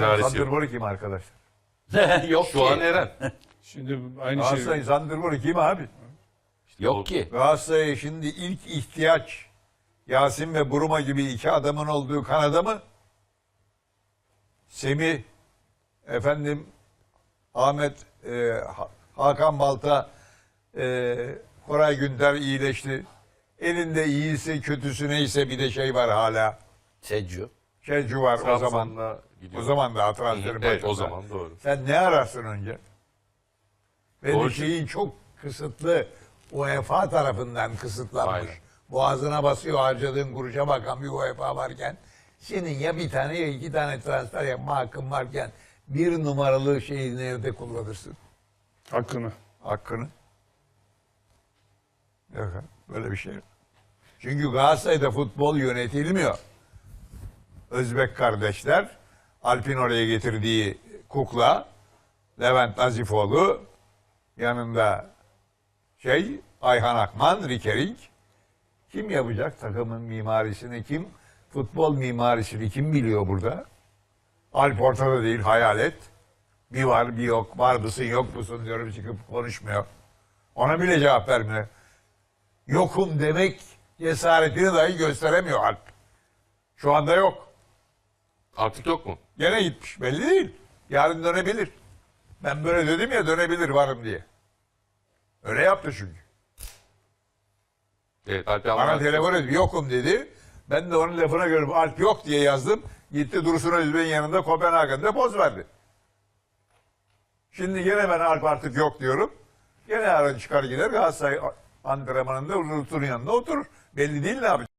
Çaresi yok. Zandırburg kim arkadaşlar? yok Şu an. Eren. Şimdi aynı şey. Galatasaray Zandırburg kim abi? Yok ki. Galatasaray'a şimdi ilk ihtiyaç Yasin ve Buruma gibi iki adamın olduğu Kanada mı? Semih, efendim Ahmet, e, Ha- Hakan Balta, e, Koray Günter iyileşti. Elinde iyisi kötüsü neyse bir de şey var hala. Secu. Şelcu var o zaman. Trabzon'la gidiyor. O zaman daha Hı transferin hı, Evet o zaman doğru. Sen ne ararsın önce? Ve Doğru. şeyin çok kısıtlı UEFA tarafından kısıtlanmış. Aynen. Boğazına basıyor harcadığın kuruşa bakan bir UEFA varken senin ya bir tane ya iki tane transfer yapma hakkın varken bir numaralı şeyi nerede kullanırsın? Hakkını. Hakkını. Yok böyle bir şey yok. Çünkü Galatasaray'da futbol yönetilmiyor. Özbek kardeşler Alp'in oraya getirdiği kukla Levent Nazifoğlu yanında şey Ayhan Akman, Rikering kim yapacak takımın mimarisini kim? Futbol mimarisini kim biliyor burada? Alp ortada değil hayal et. Bir var bir yok. Var mısın yok musun diyorum çıkıp konuşmuyor. Ona bile cevap vermiyor. Yokum demek cesaretini dahi gösteremiyor Alp. Şu anda yok. Artık yok mu? Gene gitmiş. Belli değil. Yarın dönebilir. Ben böyle dedim ya dönebilir varım diye. Öyle yaptı çünkü. Evet Alp Bana telefon edip yokum dedi. Ben de onun lafına göre Alp yok diye yazdım. Gitti Dursun Özbek'in yanında Kopenhagen'de poz verdi. Şimdi gene ben Alp artık yok diyorum. Gene yarın çıkar gider Galatasaray antrenmanında Dursun'un yanında oturur. Belli değil ne yapacak.